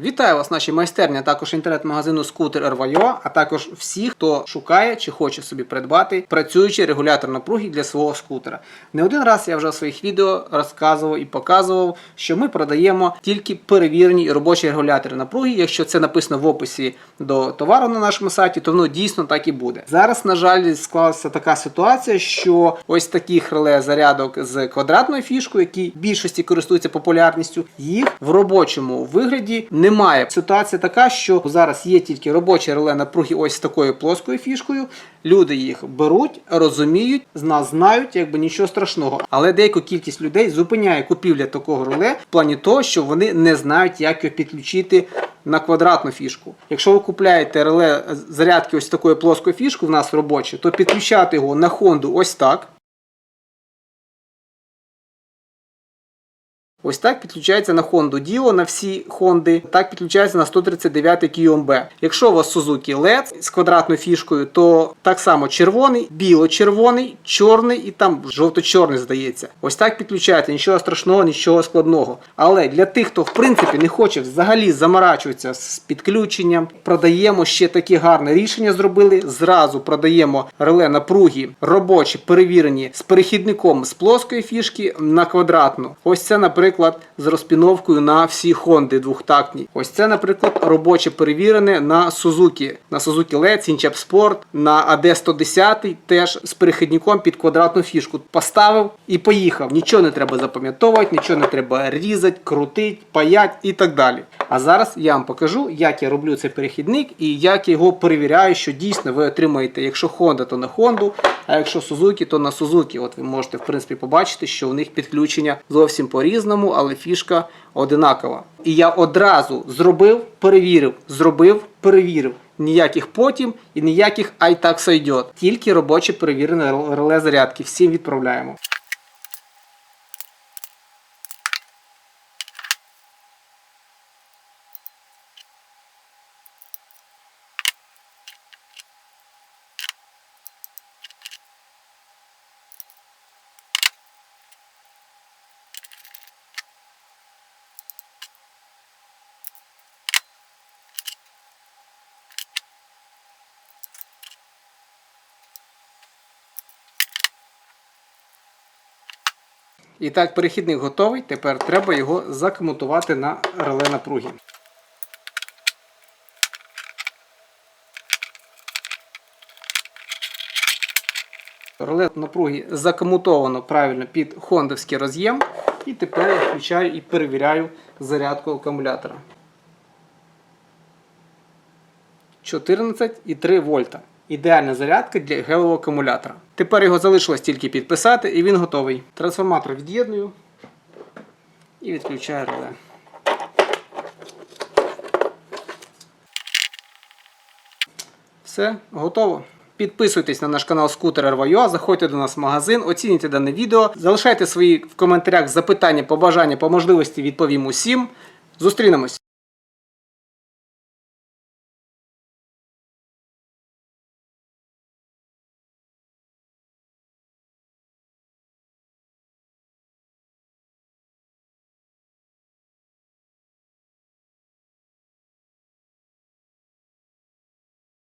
Вітаю вас, наші майстерні, а також інтернет-магазину Скутер RVO, а також всі, хто шукає чи хоче собі придбати працюючий регулятор напруги для свого скутера. Не один раз я вже в своїх відео розказував і показував, що ми продаємо тільки перевірені і робочі регулятори напруги. Якщо це написано в описі до товару на нашому сайті, то воно дійсно так і буде. Зараз, на жаль, склалася така ситуація, що ось таких реле зарядок з квадратною фішкою, які в більшості користуються популярністю, їх в робочому вигляді немає. Ситуація така, що зараз є тільки робочі реле напруги ось такою плоскою фішкою. Люди їх беруть, розуміють, з нас знають, якби нічого страшного. Але деяку кількість людей зупиняє купівля такого реле в плані того, що вони не знають, як його підключити на квадратну фішку. Якщо ви купляєте реле зарядки ось з такою плоскою фішкою, в нас робочі, то підключати його на Хонду ось так. Ось так підключається на Honda Dio, на всі Honda, так підключається на 139 QMB. Якщо у вас Suzuki LED з квадратною фішкою, то так само червоний, біло-червоний, чорний і там жовто-чорний здається. Ось так підключається, нічого страшного, нічого складного. Але для тих, хто в принципі не хоче взагалі заморачуватися з підключенням, продаємо ще таке гарне рішення. Зробили. Зразу продаємо реле напруги робочі, перевірені з перехідником з плоскої фішки на квадратну. Ось це, наприклад, з розпіновкою на всі Хонди двохтактні. Ось це, наприклад, робоче перевірене на Suzuki. На Suzuki LED, Cinchep Sport, на AD110 теж з перехідником під квадратну фішку. Поставив і поїхав. Нічого не треба запам'ятовувати, нічого не треба різати, крутити, паять і так далі. А зараз я вам покажу, як я роблю цей перехідник і як я його перевіряю, що дійсно ви отримаєте, якщо Honda, то на Honda, а якщо Suzuki, то на Suzuki. От ви можете в принципі побачити, що у них підключення зовсім по-різному, але фішка одинакова. І я одразу зробив, перевірив, зробив, перевірив. Ніяких потім і ніяких ай так сойдет. Тільки робоче перевірене реле зарядки. Всім відправляємо. І так, перехідник готовий. Тепер треба його закомутувати на реле напруги. Реле напруги закомутовано правильно під хондовський роз'єм. І тепер я включаю і перевіряю зарядку акумулятора. 14,3 вольта. Ідеальна зарядка для гелевого акумулятора. Тепер його залишилось тільки підписати і він готовий. Трансформатор від'єдную і відключаю реле. Все, готово. Підписуйтесь на наш канал Скутер RVUA, заходьте до нас в магазин, оцінюйте дане відео, залишайте свої в коментарях запитання, побажання, по можливості відповім усім. Зустрінемось!